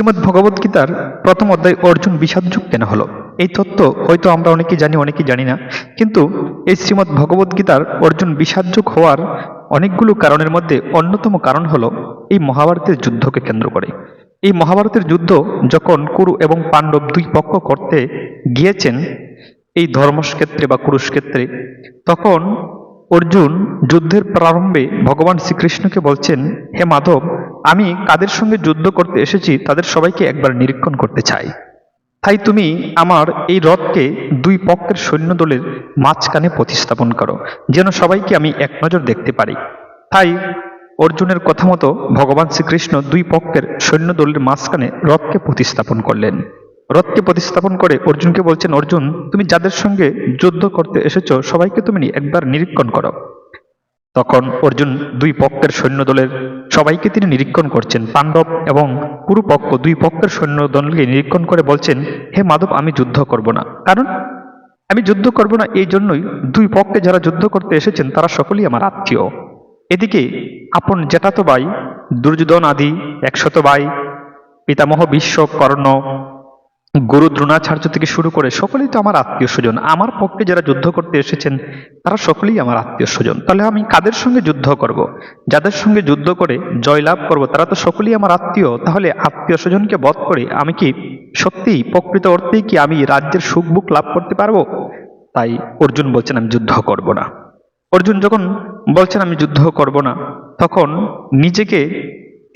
শ্রীমদ্ ভগবদ গীতার প্রথম অধ্যায় অর্জুন বিষাদযুগ কেন হলো? এই তত্ত্ব হয়তো আমরা অনেকেই জানি অনেকেই জানি না। কিন্তু এই শ্রীমদ্ ভগবদ গীতার অর্জুন বিষাদযুগ হওয়ার অনেকগুলো কারণের মধ্যে অন্যতম কারণ হলো এই মহাভারতের যুদ্ধকে কেন্দ্র করে। এই মহাভারতের যুদ্ধ যখন কুরু এবং পাণ্ডব দুই পক্ষ করতে গিয়েছেন এই ধর্মক্ষেত্রে বা কুরুক্ষেত্রে, তখন অর্জুন যুদ্ধের প্রারম্ভে ভগবান শ্রীকৃষ্ণকে বলছেন, হে মাধব আমি কাদের সঙ্গে যুদ্ধ করতে এসেছি তাদের সবাইকে একবার নিরীক্ষণ করতে চাই। তাই তুমি আমার এই রথকে দুই পক্ষের সৈন্যদলের মাঝখানে প্রতিস্থাপন করো, যেন সবাইকে আমি এক নজর দেখতে পারি। তাই অর্জুনের কথা মতো ভগবান শ্রীকৃষ্ণ দুই পক্ষের সৈন্যদলের মাঝখানে রথকে প্রতিস্থাপন করলেন। রথকে প্রতিস্থাপন করে অর্জুনকে বলছেন, অর্জুন, তুমি যাদের সঙ্গে যুদ্ধ করতে এসেছ, সবাইকে তুমি একবার নিরীক্ষণ করো। তখন অর্জুন দুই পক্ষের সৈন্যদলের সবাইকে তিনি নিরীক্ষণ করছেন। পাণ্ডব এবং কুরুপক্ষ দুই পক্ষের সৈন্যদলকে নিরীক্ষণ করে বলছেন, হে মাধব, আমি যুদ্ধ করব না। কারণ, আমি যুদ্ধ করব না, এই জন্যই দুই পক্ষে যারা যুদ্ধ করতে এসেছেন, তারা সকলেই আমার আত্মীয়। এদিকে আপন জেঠাতো ভাই, দুর্যোধন আদি, একশত ভাই, পিতামহ বিশ্ব কর্ণ গুরু দ্রোণাচার্য থেকে শুরু করে সকলেই তো আমার আত্মীয় স্বজন। আমার পক্ষে যারা যুদ্ধ করতে এসেছেন, তারা সকলেই আমার আত্মীয় স্বজন। তাহলে আমি কাদের সঙ্গে যুদ্ধ করব। যাদের সঙ্গে যুদ্ধ করে জয়লাভ করব, তারা তো সকলেই আমার আত্মীয়। তাহলে আত্মীয় স্বজনকে বধ করে আমি কি সত্যিই প্রকৃত অর্থেই কি আমি রাজ্যের সুখ বুক লাভ করতে পারব? তাই অর্জুন বলছেন, আমি যুদ্ধ করব না। অর্জুন যখন বলছেন, আমি যুদ্ধ করব না, তখন নিজেকে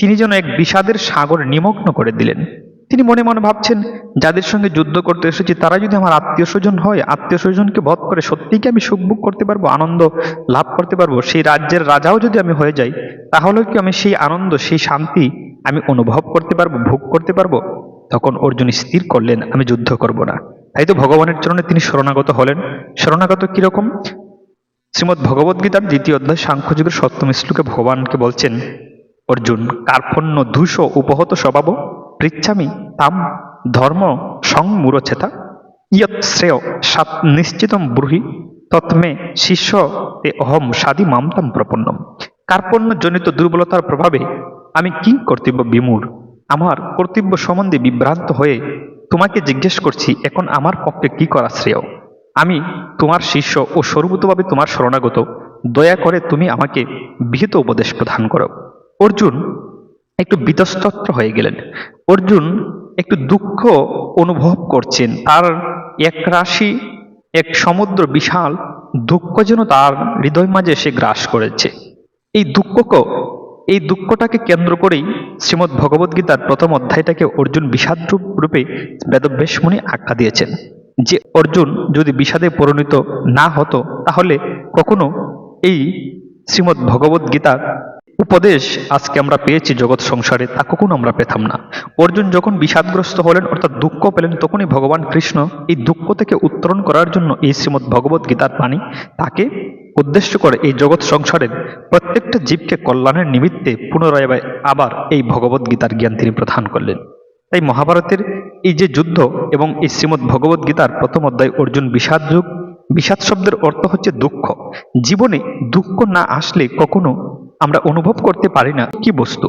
তিনি যেন এক বিষাদের সাগর নিমগ্ন করে দিলেন। তিনি মনে মনে ভাবছেন, যাদের সঙ্গে যুদ্ধ করতে এসেছি, তারা যদি আমার আত্মীয় স্বজন হয়, আত্মীয় স্বজনকে বধ করে সত্যিই কি আমি সুখ ভোগ করতে পারব, আনন্দ লাভ করতে পারব, সেই রাজ্যের রাজাও যদি আমি হয়ে যাই, তাহলে কি আমি সেই আনন্দ, সেই শান্তি আমি অনুভব করতে পারব, ভোগ করতে পারব? তখন অর্জুন স্থির করলেন, আমি যুদ্ধ করব না। তাই তো ভগবানের চরণে তিনি শরণাগত হলেন। শরণাগত কীরকম? শ্রীমদ্ ভগবদ্গীতার দ্বিতীয় অধ্যায়, সাংখ্যযুগের সপ্তম শ্লোকে ভগবানকে বলছেন, অর্জুন, কার্পণ্য ধূস উপহত স্বভাব পৃচ্ছামি তাম ধর্ম সংমূরছেতা ইয়ৎ শ্রেয় সাত নিশ্চিতম ব্রুহি, তৎমে শিষ্য তে অহম সাদি মামতাম প্রপন্নম। কার্পণ্য জনিত দুর্বলতার প্রভাবে আমি কি কর্তব্য বিমূর আমার কর্তব্য সম্বন্ধে বিভ্রান্ত হয়ে তোমাকে জিজ্ঞেস করছি, এখন আমার পক্ষে কি করা শ্রেয়? আমি তোমার শিষ্য ও সর্বতভাবে তোমার শরণাগত। দয়া করে তুমি আমাকে বিহিত উপদেশ প্রদান করো। অর্জুন একটু বিতস্তত্র হয়ে গেলেন। অর্জুন একটু দুঃখ অনুভব করছেন। তার এক রাশি, এক সমুদ্র বিশাল, দুঃখ যেন তার হৃদয় মাঝে এসে গ্রাস করেছে। এই দুঃখকে, এই দুঃখটাকে কেন্দ্র করেই শ্রীমদ্ ভগবদ্গীতার প্রথম অধ্যায়টাকে অর্জুন বিষাদরূপ রূপে বেদব্যাস মুনি আখ্যা দিয়েছেন। যে অর্জুন যদি বিষাদে পরিণত না হতো, তাহলে কখনো এই শ্রীমদ্ ভগবদ গীতার উপদেশ আজকে আমরা পেয়েছি জগৎ সংসারে, তা কখনো আমরা পেতাম না। অর্জুন যখন বিষাদগ্রস্ত হলেন, অর্থাৎ দুঃখ পেলেন, তখনই ভগবান কৃষ্ণ এই দুঃখ থেকে উত্তরণ করার জন্য এই শ্রীমৎ ভগবদ গীতার বাণী তাকে উদ্দেশ্য করে এই জগৎ সংসারের প্রত্যেকটা জীবকে কল্যাণের নিমিত্তে পুনরায় আবার এই ভগবদ গীতার জ্ঞান তিনি প্রদান করলেন। তাই মহাভারতের এই যে যুদ্ধ এবং এই শ্রীমৎ ভগবদ গীতার প্রথম অধ্যায় অর্জুন বিষাদ যুগ, বিষাদ শব্দের অর্থ হচ্ছে দুঃখ। জীবনে দুঃখ না আসলে কখনো আমরা অনুভব করতে পারি না কি বস্তু।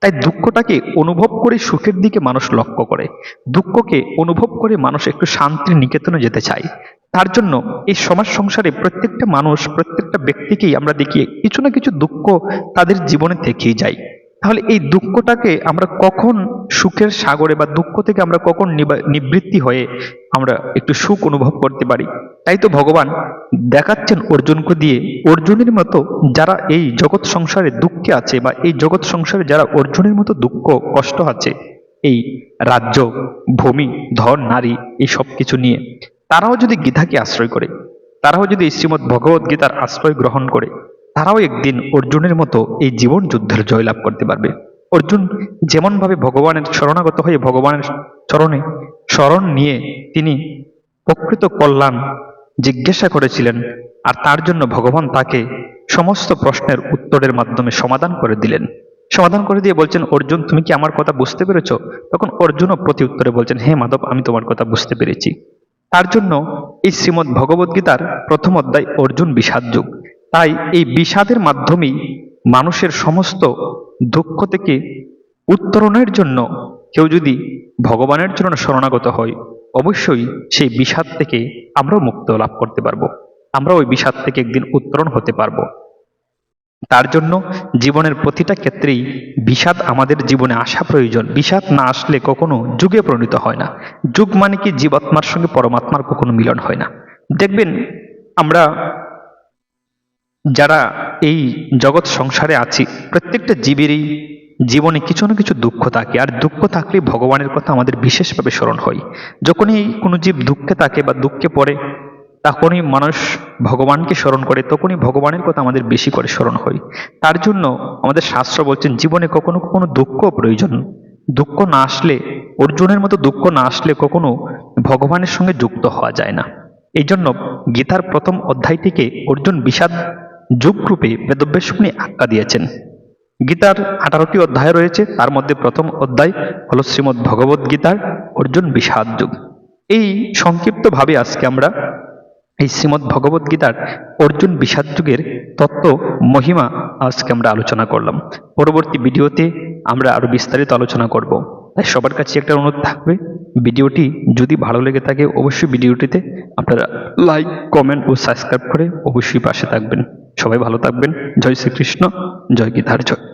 তাই দুঃখটাকে অনুভব করে সুখের দিকে মানুষ লক্ষ্য করে। দুঃখকে অনুভব করে মানুষ একটু শান্তির নিকেতনে যেতে চায়। তার জন্য এই সমাজ সংসারে প্রত্যেকটা মানুষ, প্রত্যেকটা ব্যক্তিকেই আমরা দেখি কিছু না কিছু দুঃখ তাদের জীবনে থেকেই যায়। তাহলে এই দুঃখটাকে আমরা কখন সুখের সাগরে বা দুঃখ থেকে আমরা কখন নিবৃত্তি হয়ে আমরা একটু সুখ অনুভব করতে পারি? তাই তো ভগবান দেখাচ্ছেন অর্জুনকে দিয়ে। অর্জুনের মতো যারা এই জগৎ সংসারে দুঃখে আছে বা এই জগৎ সংসারে যারা অর্জুনের মতো দুঃখ, কষ্ট আছে, এই রাজ্য, ভূমি, ধন, নারী, এই সব কিছু নিয়ে, তারাও যদি গীতাকে আশ্রয় করে, তারাও যদি শ্রীমৎ ভগবত গীতার আশ্রয় গ্রহণ করে তারাও একদিন অর্জুনের মতো এই জীবন যুদ্ধের জয়লাভ করতে পারবে। অর্জুন যেমনভাবে ভগবানের শরণাগত হয়ে ভগবানের চরণে শরণ নিয়ে তিনি প্রকৃত কল্যাণ জিজ্ঞাসা করেছিলেন, আর তার জন্য ভগবান তাকে সমস্ত প্রশ্নের উত্তরের মাধ্যমে সমাধান করে দিলেন। সমাধান করে দিয়ে বলছেন, অর্জুন, তুমি কি আমার কথা বুঝতে পেরেছ? তখন অর্জুনও প্রতি উত্তরে বলছেন, হে মাধব, আমি তোমার কথা বুঝতে পেরেছি। তার জন্য এই শ্রীমদ ভগবদ্গীতার প্রথম অধ্যায় অর্জুন বিষাদ যুগ তাই এই বিষাদের মাধ্যমেই মানুষের সমস্ত দুঃখ থেকে উত্তরণের জন্য কেউ যদি ভগবানের জন্য শরণাগত হয়, অবশ্যই সেই বিষাদ থেকে আমরাও মুক্ত লাভ করতে পারব। আমরা ওই বিষাদ থেকে একদিন উত্তরণ হতে পারব। তার জন্য জীবনের প্রতিটা ক্ষেত্রেই বিষাদ আমাদের জীবনে আসা প্রয়োজন। বিষাদ না আসলে কখনো যুগে পরিণত হয় না। যুগ মানে কি? জীবাত্মার সঙ্গে পরমাত্মার কখনো মিলন হয় না। দেখবেন আমরা যারা এই জগৎ সংসারে আছি, প্রত্যেকটা জীবেরই জীবনে কিছু না কিছু দুঃখ থাকে। আর দুঃখ থাকলে ভগবানের কথা আমাদের বিশেষভাবে স্মরণ হয়। যখনই কোনো জীব দুঃখে থাকে বা দুঃখে পড়ে, তখনই মানুষ ভগবানকে স্মরণ করে, তখনই ভগবানের কথা আমাদের বেশি করে স্মরণ হয়। তার জন্য আমাদের শাস্ত্র বলছেন জীবনে কখনো কখনো দুঃখ প্রয়োজন। দুঃখ না আসলে, অর্জুনের মতো দুঃখ না আসলে কখনো ভগবানের সঙ্গে যুক্ত হওয়া যায় না। এই জন্য গীতার প্রথম অধ্যায়টিকে অর্জুন বিষাদ যুগরূপে বেদব্যাস মুনি আখ্যা দিয়েছেন। গীতার আঠারোটি অধ্যায় রয়েছে, তার মধ্যে প্রথম অধ্যায় হল শ্রীমদ্ ভগবদ গীতার অর্জুন বিষাদ যুগ। এই সংক্ষিপ্তভাবে আজকে আমরা এই শ্রীমদ্ ভগবদ গীতার অর্জুন বিষাদ যুগের তত্ত্ব, মহিমা আজকে আমরা আলোচনা করলাম। পরবর্তী ভিডিওতে আমরা আরও বিস্তারিত আলোচনা করব। তাই সবার কাছে একটা অনুরোধ থাকবে, ভিডিওটি যদি ভালো লেগে থাকে অবশ্যই ভিডিওটিতে আপনারা লাইক, কমেন্ট ও সাবস্ক্রাইব করে অবশ্যই পাশে থাকবেন। সবাই ভালো থাকবেন। জয় শ্রীকৃষ্ণ জয় গীতার জয়